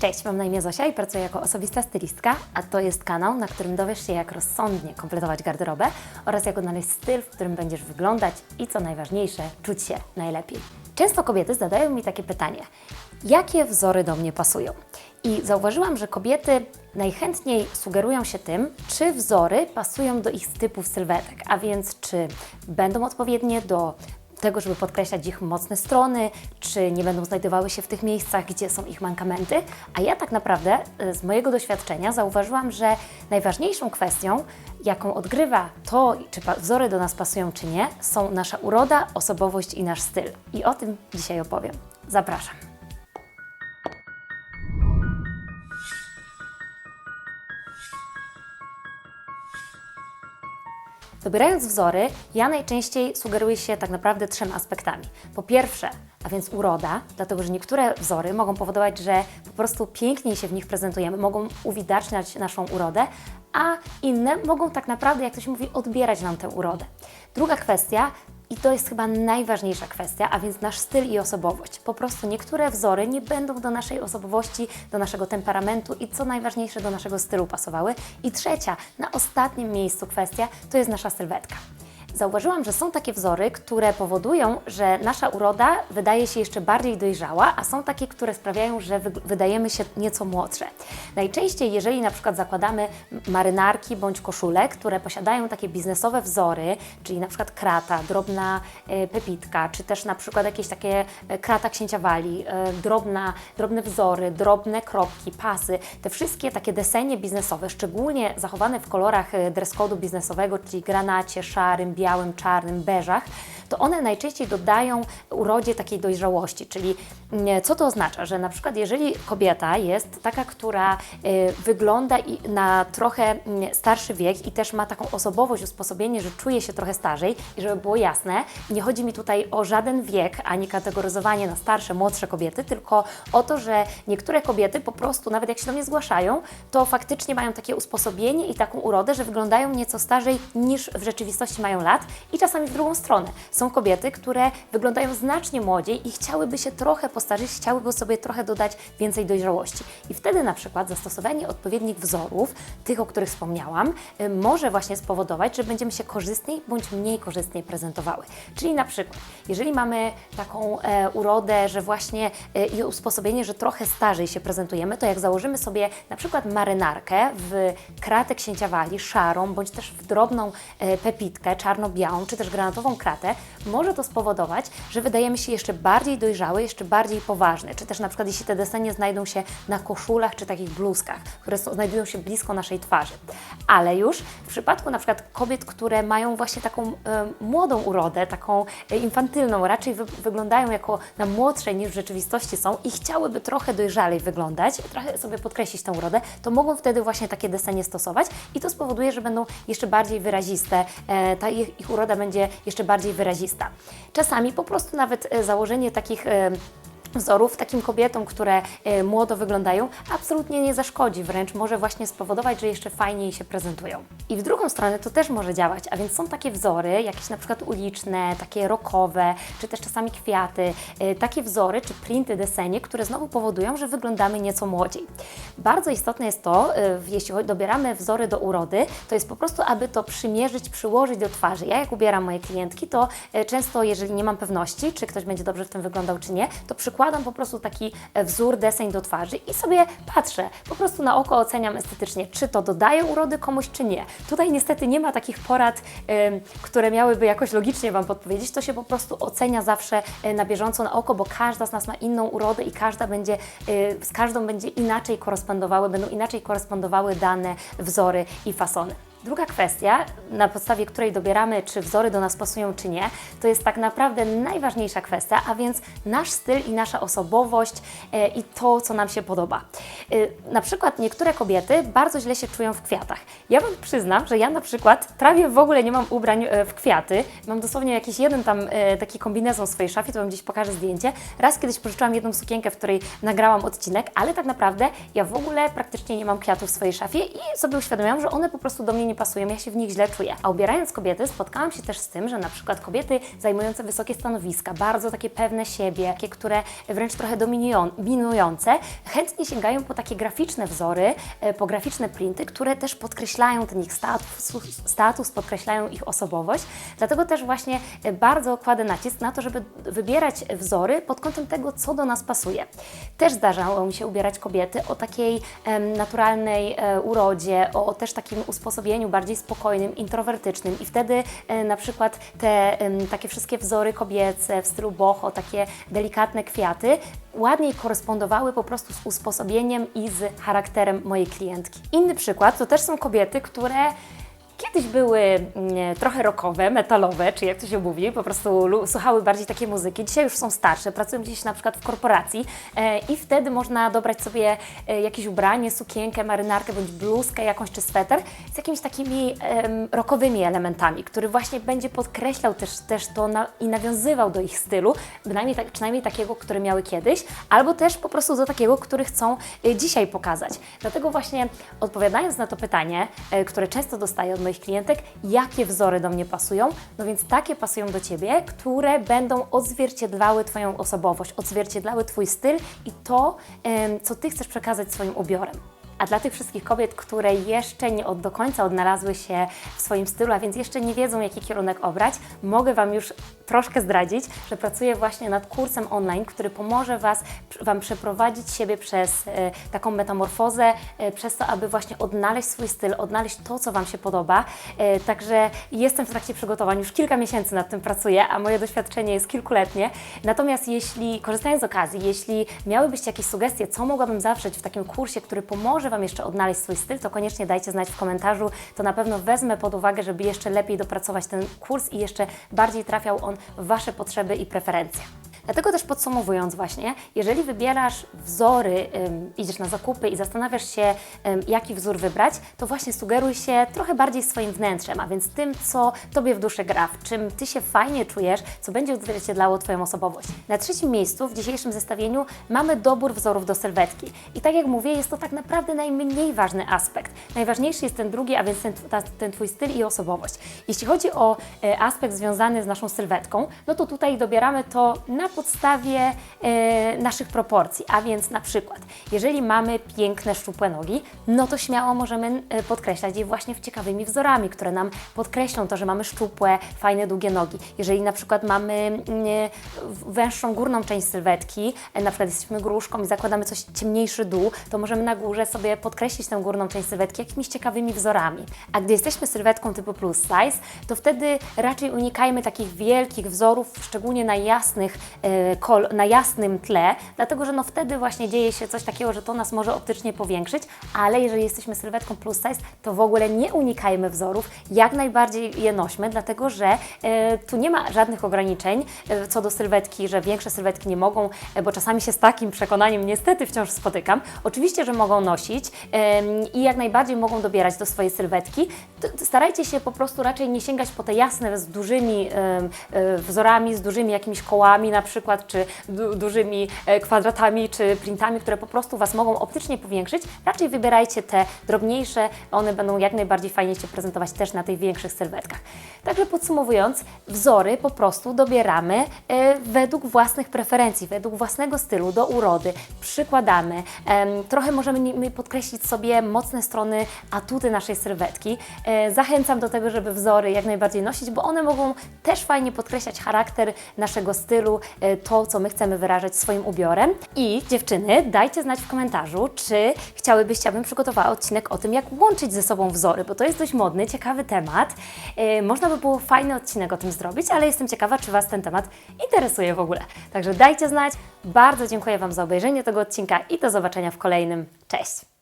Cześć, mam na imię Zosia i pracuję jako osobista stylistka, a to jest kanał, na którym dowiesz się, jak rozsądnie kompletować garderobę oraz jak odnaleźć styl, w którym będziesz wyglądać i co najważniejsze, czuć się najlepiej. Często kobiety zadają mi takie pytanie: jakie wzory do mnie pasują? I zauważyłam, że kobiety najchętniej sugerują się tym, czy wzory pasują do ich typów sylwetek, a więc czy będą odpowiednie do tego, żeby podkreślać ich mocne strony, czy nie będą znajdowały się w tych miejscach, gdzie są ich mankamenty. A ja tak naprawdę e, z mojego doświadczenia zauważyłam, że najważniejszą kwestią, jaką odgrywa to, czy wzory do nas pasują, czy nie, są nasza uroda, osobowość i nasz styl. I o tym dzisiaj opowiem. Zapraszam. Dobierając wzory, ja najczęściej sugeruję się tak naprawdę trzema aspektami. Po pierwsze, a więc uroda, dlatego że niektóre wzory mogą powodować, że po prostu piękniej się w nich prezentujemy, mogą uwidaczniać naszą urodę, a inne mogą tak naprawdę, jak to się mówi, odbierać nam tę urodę. Druga kwestia, to jest chyba najważniejsza kwestia, a więc nasz styl i osobowość. Po prostu niektóre wzory nie będą do naszej osobowości, do naszego temperamentu i co najważniejsze do naszego stylu pasowały. I trzecia, na ostatnim miejscu kwestia, to jest nasza sylwetka. Zauważyłam, że są takie wzory, które powodują, że nasza uroda wydaje się jeszcze bardziej dojrzała, a są takie, które sprawiają, że wy- wydajemy się nieco młodsze. Najczęściej, jeżeli na przykład zakładamy marynarki bądź koszule, które posiadają takie biznesowe wzory, czyli na przykład krata, drobna e, pepitka, czy też na przykład jakieś takie e, krata księcia wali, e, drobna, drobne wzory, drobne kropki, pasy, te wszystkie takie desenie biznesowe, szczególnie zachowane w kolorach dress code'u biznesowego, czyli granacie, szarym, białym, czarnym, beżach, to one najczęściej dodają urodzie takiej dojrzałości, czyli mm, co to oznacza, że na przykład jeżeli kobieta jest taka, która y, wygląda na trochę mm, starszy wiek i też ma taką osobowość, usposobienie, że czuje się trochę starzej i żeby było jasne, nie chodzi mi tutaj o żaden wiek, ani kategoryzowanie na starsze, młodsze kobiety, tylko o to, że niektóre kobiety po prostu, nawet jak się do mnie zgłaszają, to faktycznie mają takie usposobienie i taką urodę, że wyglądają nieco starzej niż w rzeczywistości mają lat i czasami w drugą stronę. Są kobiety, które wyglądają znacznie młodziej i chciałyby się trochę postarzyć, chciałyby sobie trochę dodać więcej dojrzałości. I wtedy na przykład zastosowanie odpowiednich wzorów, tych, o których wspomniałam, y, może właśnie spowodować, że będziemy się korzystniej bądź mniej korzystnie prezentowały. Czyli na przykład, jeżeli mamy taką e, urodę, że właśnie e, i usposobienie, że trochę starzej się prezentujemy, to jak założymy sobie na przykład marynarkę w kratę księcia wali, szarą, bądź też w drobną e, pepitkę, czarno-białą, czy też granatową kratę, może to spowodować, że wydajemy się jeszcze bardziej dojrzały, jeszcze bardziej poważne, czy też na przykład jeśli te desenie znajdą się na koszulach, czy takich bluzkach, które są, znajdują się blisko naszej twarzy. Ale już w przypadku na przykład kobiet, które mają właśnie taką e, młodą urodę, taką e, infantylną, raczej wy, wyglądają jako na młodsze niż w rzeczywistości są i chciałyby trochę dojrzalej wyglądać, trochę sobie podkreślić tę urodę, to mogą wtedy właśnie takie desenie stosować i to spowoduje, że będą jeszcze bardziej wyraziste, e, ta ich, ich uroda będzie jeszcze bardziej wyrazista. Czasami po prostu nawet e, założenie takich e, wzorów takim kobietom, które e, młodo wyglądają, absolutnie nie zaszkodzi, wręcz może właśnie spowodować, że jeszcze fajniej się prezentują. I w drugą stronę to też może działać, a więc są takie wzory, jakieś na przykład uliczne, takie rockowe, czy też czasami kwiaty, e, takie wzory czy printy desenie, które znowu powodują, że wyglądamy nieco młodziej. Bardzo istotne jest to, e, jeśli dobieramy wzory do urody, to jest po prostu, aby to przymierzyć, przyłożyć do twarzy. Ja jak ubieram moje klientki, to często, jeżeli nie mam pewności, czy ktoś będzie dobrze w tym wyglądał, czy nie, to przykładam po prostu taki e, wzór, deseń do twarzy i sobie patrzę, po prostu na oko oceniam estetycznie, czy to dodaje urody komuś, czy nie. Tutaj niestety nie ma takich porad, które miałyby jakoś logicznie Wam podpowiedzieć, to się po prostu ocenia zawsze e, na bieżąco na oko, bo każda z nas ma inną urodę i każda będzie, e, z każdą będzie inaczej korespondowały, będą inaczej korespondowały dane wzory i fasony. Druga kwestia, na podstawie której dobieramy, czy wzory do nas pasują, czy nie, to jest tak naprawdę najważniejsza kwestia, a więc nasz styl i nasza osobowość e, i to, co nam się podoba. E, na przykład niektóre kobiety bardzo źle się czują w kwiatach. Ja Wam przyznam, że ja na przykład prawie w ogóle nie mam ubrań e, w kwiaty. Mam dosłownie jakiś jeden tam taki kombinezon w swojej szafie, to Wam gdzieś pokażę zdjęcie. Raz kiedyś pożyczyłam jedną sukienkę, w której nagrałam odcinek, ale tak naprawdę ja w ogóle praktycznie nie mam kwiatów w swojej szafie i sobie uświadomiłam, że one po prostu do mnie nie pasują, ja się w nich źle czuję. A ubierając kobiety spotkałam się też z tym, że na przykład kobiety zajmujące wysokie stanowiska, bardzo takie pewne siebie, takie, które wręcz trochę dominują, dominujące, chętnie sięgają po takie graficzne wzory, e, po graficzne printy, które też podkreślają ten ich status, status podkreślają ich osobowość. Dlatego też właśnie e, bardzo kładę nacisk na to, żeby wybierać wzory pod kątem tego, co do nas pasuje. Też zdarzało mi się ubierać kobiety o takiej naturalnej e, urodzie, o też takim usposobieniu bardziej spokojnym, introwertycznym i wtedy e, na przykład te takie wszystkie wzory kobiece w stylu boho, takie delikatne kwiaty ładniej korespondowały po prostu z usposobieniem i z charakterem mojej klientki. Inny przykład to też są kobiety, które Kiedyś były mm, trochę rockowe, metalowe, czy jak to się mówi, po prostu słuchały bardziej takiej muzyki. Dzisiaj już są starsze, pracują gdzieś na przykład w korporacji e, i wtedy można dobrać sobie e, jakieś ubranie, sukienkę, marynarkę bądź bluzkę jakąś czy sweter z jakimiś takimi rockowymi elementami, który właśnie będzie podkreślał też, też to na, i nawiązywał do ich stylu, tak, przynajmniej takiego, który miały kiedyś, albo też po prostu do takiego, który chcą e, dzisiaj pokazać. Dlatego właśnie odpowiadając na to pytanie, które często dostaję od moich klientek, jakie wzory do mnie pasują, no więc takie pasują do Ciebie, które będą odzwierciedlały Twoją osobowość, odzwierciedlały Twój styl i to, co Ty chcesz przekazać swoim ubiorem. A dla tych wszystkich kobiet, które jeszcze nie od do końca odnalazły się w swoim stylu, a więc jeszcze nie wiedzą, jaki kierunek obrać, mogę Wam już troszkę zdradzić, że pracuję właśnie nad kursem online, który pomoże Was, Wam przeprowadzić siebie przez e, taką metamorfozę, e, przez to, aby właśnie odnaleźć swój styl, odnaleźć to, co Wam się podoba. E, także jestem w trakcie przygotowań, już kilka miesięcy nad tym pracuję, a moje doświadczenie jest kilkuletnie. Natomiast jeśli, korzystając z okazji, jeśli miałybyście jakieś sugestie, co mogłabym zawrzeć w takim kursie, który pomoże Wam jeszcze odnaleźć swój styl, to koniecznie dajcie znać w komentarzu. To na pewno wezmę pod uwagę, żeby jeszcze lepiej dopracować ten kurs i jeszcze bardziej trafiał on Wasze potrzeby i preferencje. Dlatego też podsumowując właśnie, jeżeli wybierasz wzory, idziesz na zakupy i zastanawiasz się, jaki wzór wybrać, to właśnie sugeruj się trochę bardziej swoim wnętrzem, a więc tym, co Tobie w duszy gra, w czym Ty się fajnie czujesz, co będzie odzwierciedlało Twoją osobowość. Na trzecim miejscu w dzisiejszym zestawieniu mamy dobór wzorów do sylwetki. I tak jak mówię, jest to tak naprawdę najmniej ważny aspekt. Najważniejszy jest ten drugi, a więc ten, ten Twój styl i osobowość. Jeśli chodzi o e, aspekt związany z naszą sylwetką, no to tutaj dobieramy to na podstawie e, naszych proporcji, a więc na przykład, jeżeli mamy piękne, szczupłe nogi, no to śmiało możemy e, podkreślać je właśnie w ciekawymi wzorami, które nam podkreślą to, że mamy szczupłe, fajne, długie nogi. Jeżeli na przykład mamy mm, w- węższą górną część sylwetki, e, na przykład jesteśmy gruszką i zakładamy coś ciemniejszy dół, to możemy na górze sobie podkreślić tę górną część sylwetki jakimiś ciekawymi wzorami. A gdy jesteśmy sylwetką typu plus size, to wtedy raczej unikajmy takich wielkich wzorów, szczególnie na jasnych, e, na jasnym tle, dlatego że no wtedy właśnie dzieje się coś takiego, że to nas może optycznie powiększyć, ale jeżeli jesteśmy sylwetką plus size, to w ogóle nie unikajmy wzorów, jak najbardziej je nośmy, dlatego że e, tu nie ma żadnych ograniczeń e, co do sylwetki, że większe sylwetki nie mogą, e, bo czasami się z takim przekonaniem niestety wciąż spotykam. Oczywiście, że mogą nosić i jak najbardziej mogą dobierać do swojej sylwetki. Starajcie się po prostu raczej nie sięgać po te jasne z dużymi e, wzorami, z dużymi jakimiś kołami na przykład, czy du dużymi e, kwadratami, czy printami, które po prostu Was mogą optycznie powiększyć. Raczej wybierajcie te drobniejsze, one będą jak najbardziej fajnie się prezentować też na tych większych sylwetkach. Także podsumowując, wzory po prostu dobieramy e, według własnych preferencji, według własnego stylu, do urody, przykładamy. Trochę możemy podkreślić sobie mocne strony, atuty naszej sylwetki. E, zachęcam do tego, żeby wzory jak najbardziej nosić, bo one mogą też fajnie podkreślać charakter naszego stylu, to, co my chcemy wyrażać swoim ubiorem. I dziewczyny, dajcie znać w komentarzu, czy chciałybyście, abym przygotowała odcinek o tym, jak łączyć ze sobą wzory, bo to jest dość modny, ciekawy temat. E, można by było fajny odcinek o tym zrobić, ale jestem ciekawa, czy Was ten temat interesuje w ogóle. Także dajcie znać. Bardzo dziękuję Wam za obejrzenie tego odcinka i do zobaczenia w kolejnym. Cześć!